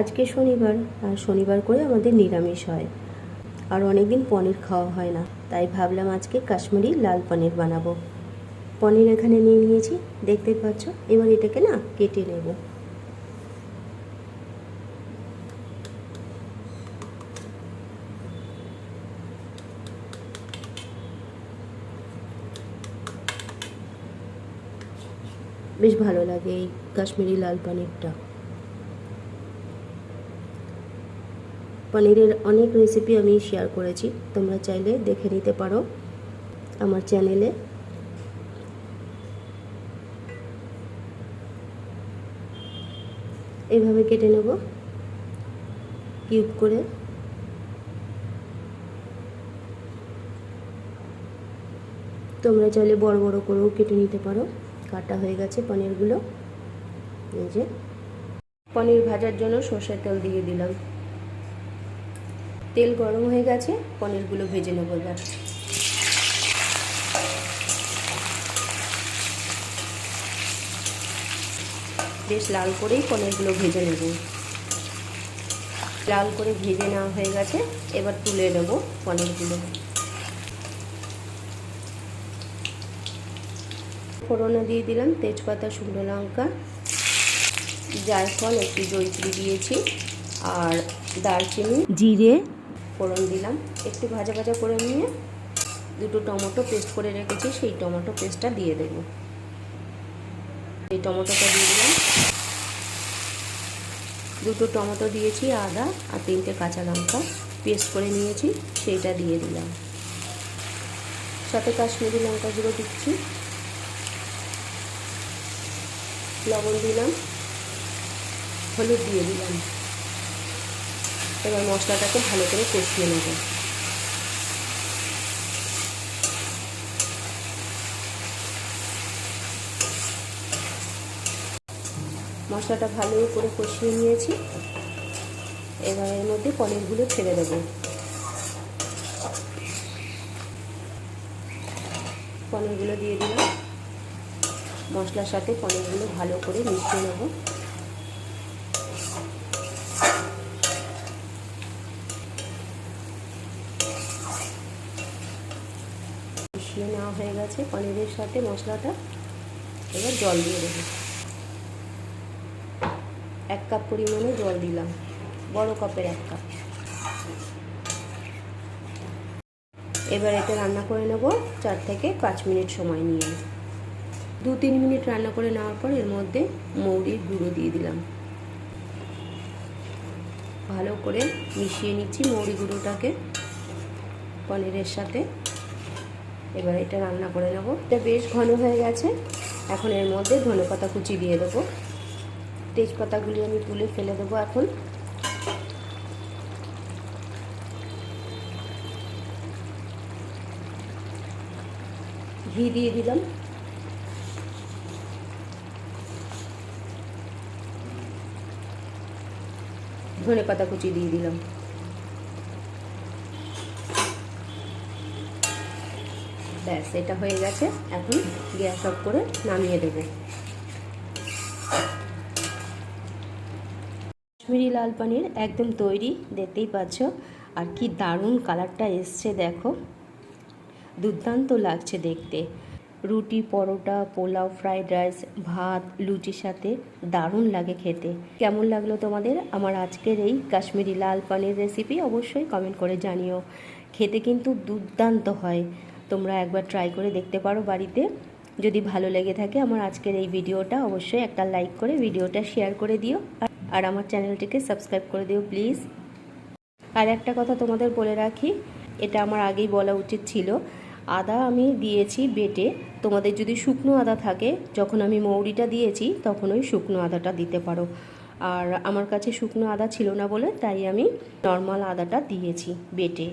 আজকে শনিবার, আর শনিবার করে আমাদের নিরামিষ হয়। আর অনেকদিন পনির খাওয়া হয় না, তাই ভাবলাম আজকে কাশ্মীরি লাল পনির বানাবো। পনির এখানে নিয়ে নিয়েছি দেখতেই পাচ্ছ? এবার এটাকে না কেটে নেব। বেশ ভালো লাগে এই কাশ্মীরি লাল পনিরটা। পনিরের অনেক রেসিপি আমি শেয়ার করেছি। তোমরা চাইলে দেখে নিতে পারো আমার চ্যানেলে এইভাবে কেটে নেব কিউব করে। তোমরা চাইলে বড় বড় করেও কেটে নিতে পারো। কাটা হয়ে গেছে পনিরগুলো। এই যে। পনির ভাজার জন্য সর্ষের তেল দিয়ে দিলাম। তেল গরম হয়ে গেছে, পনিরগুলো ভেজে নেব এবার। বেশ লাল করেই পনিরগুলো ভেজে নেব। লাল করে ভেজে নেওয়া হয়ে গেছে, এবার তুলে নেব পনিরগুলো। ফোড়নে দিয়ে দিলাম, তেজপাতা, শুকনো লঙ্কা, জায়ফল, একটু জৈত্রী দিয়েছি, আর দারচিনি, জিরে ফোড়ন দিলাম। একটু ভাজা ভাজা করে নিয়ে দুটো টমেটো পেস্ট করে রেখেছি, সেই টমেটো পেস্টটা দিয়ে দেব। এই টমেটোটা দিয়ে দিলাম। দুটো টমেটো দিয়েছি, আদা আর তিনটে কাঁচা লঙ্কা পেস্ট করে নিয়েছি, সেইটা দিয়ে দিলাম। সাথে কাশ্মীরি লঙ্কা গুঁড়ো দিচ্ছি। লবণ দিলাম। হলুদ দিয়ে দিলাম। এবার মশলাটাকে ভালো করে কষিয়ে নেব। মশলাটা ভালো করে কষিয়ে নিয়েছি। এবার এর মধ্যে পনিরগুলো ছেড়ে দেব। পনিরগুলো দিয়ে দিলাম। মশলার সাথে পনিরগুলো ভালো করে মিশিয়ে নেব। মিশিয়ে নেওয়া হয়ে গেছে পনিরের সাথে মশলাটা। এবার জল দিয়ে দেবো। এক কাপ পরিমাণে জল দিলাম। বড় কাপের এক কাপ। এবার এটা রান্না করে নেব চার থেকে পাঁচ মিনিট সময় নিয়ে। দু তিন মিনিট রান্না করে নেওয়ার পর এর মধ্যে মৌরির গুঁড়ো দিয়ে দিলাম। ভালো করে মিশিয়ে নিচ্ছি মৌরি গুঁড়োটাকে পনিরের সাথে। এবার এটা রান্না করে নেব। এটা বেশ ঘন হয়ে গেছে। এখন এর মধ্যে ধনে পাতা কুচি দিয়ে দেবো। তেজপাতাগুলি আমি তুলে ফেলে দেবো এখন। ঘি দিয়ে দিলাম। ধনে পাতা কুচি দিয়ে দিলাম। ব্যাস, এটা হয়ে গেছে। এখন গ্যাস অফ করে নামিয়ে দেবো। কাশ্মীরি লাল পানির একদম তৈরি, দেখতেই পাচ্ছ। আর কি দারুণ কালারটা এসছে, দেখো। দুর্দান্ত লাগছে দেখতে। রুটি, পরোটা, পোলাও, ফ্রাইড রাইস, ভাত, লুচির সাথে দারুণ লাগে খেতে। কেমন লাগল তোমাদের আমার আজকের এই কাশ্মীরি লাল পানির রেসিপি অবশ্যই কমেন্ট করে জানিও। খেতে কিন্তু দুর্দান্ত হয়। তোমরা একবার ট্রাই করে দেখতে পারো বাড়িতে। যদি ভালো লেগে থাকে আমার আজকের এই ভিডিওটা, অবশ্যই একটা লাইক করে ভিডিওটা শেয়ার করে দিও। আর আমার চ্যানেলটিকে সাবস্ক্রাইব করে দিও প্লিজ আর একটা কথা তোমাদের বলে রাখি, এটা আমার আগেই বলা উচিত ছিল। আদা আমি দিয়েছি বেটে, তোমাদের যদি শুকনো আদা থাকে, যখন আমি মৌরিটা দিয়েছি, তখন ওই শুকনো আদাটা দিতে পারো। আর আমার কাছে শুকনো আদা ছিল না বলে, তাই আমি নর্মাল আদাটা দিয়েছি বেটে।